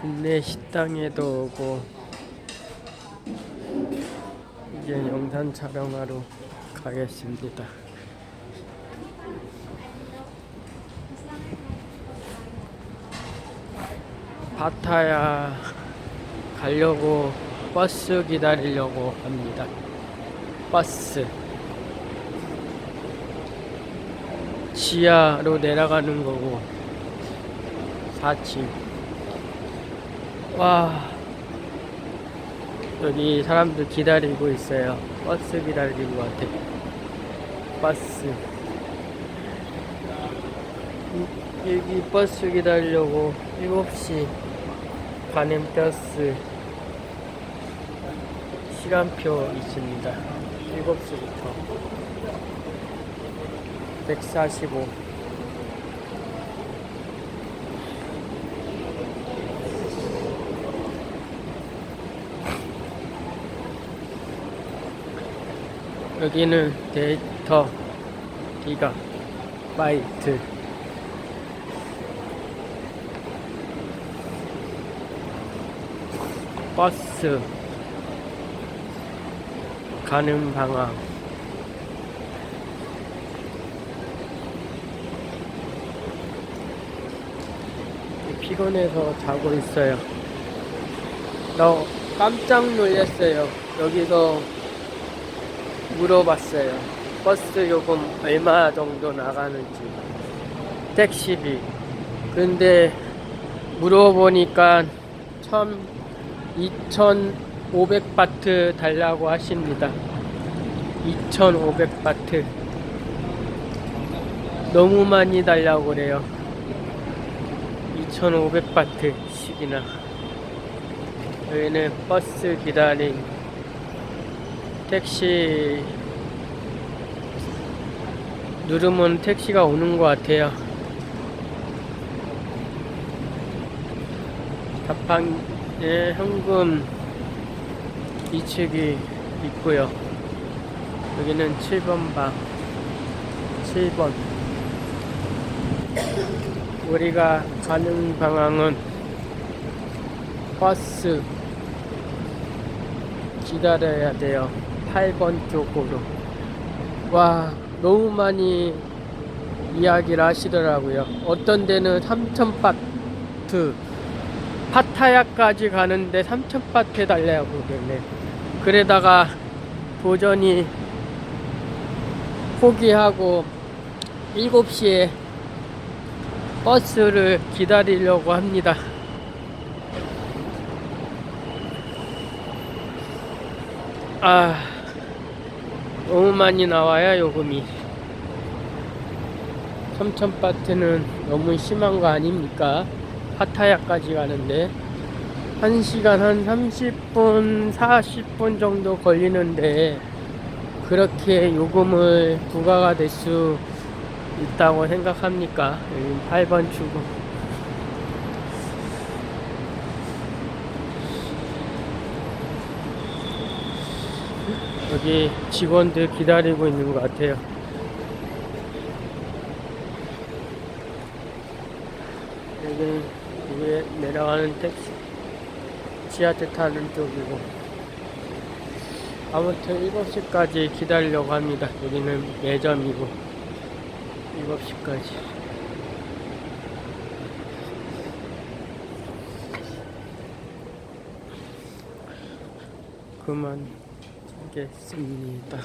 국내 식당에도 오고 이제 영상 촬영하러 가겠습니다. 파타야 가려고 버스 기다리려고 합니다. 버스 지하로 내려가는 거고 4층 와 여기 사람들 기다리고 있어요. 버스 기다리는 것 같아. 버스 이- 여기 버스 기다리려고 7시 가는 버스 시간표 있습니다. 7시부터 145 여기는 데이터 기가 바이트 버스 가는 방향 피곤해서 자고 있어요. 너 깜짝 놀랐어요. 여기서 물어봤어요. 버스 요금 얼마 정도 나가는지. 택시비. 근데 물어보니까 천 2,500바트 달라고 하십니다. 2,500바트. 너무 많이 달라고 그래요. 2,500바트씩이나. 여기는 버스 기다림. 택시 누르면 택시가 오는 것 같아요. 자판에 현금 이측이 있고요. 여기는 7번 방, 7번. 우리가 가는 방향은 버스 기다려야 돼요. 8번 쪽으로. 와, 너무 많이 이야기를 하시더라고요. 어떤 데는 3,000바트, 파타야까지 가는데 3,000바트 달래고 그러네. 그러다가 도전히 포기하고 7시에 버스를 기다리려고 합니다. 아, 너무 많이 나와요, 요금이. 3,000바트는 너무 심한 거 아닙니까? 파타야까지 가는데. 1시간 한 30분, 40분 정도 걸리는데, 그렇게 요금을 부과가 될 수 있다고 생각합니까? 여기 8번 출구. 여기 직원들 기다리고 있는 것 같아요. 여기 위에 내려가는 택시 지하철 타는 쪽이고 아무튼 7시까지 기다리려고 합니다. 여기는 매점이고 7시까지 그만 보겠습니다.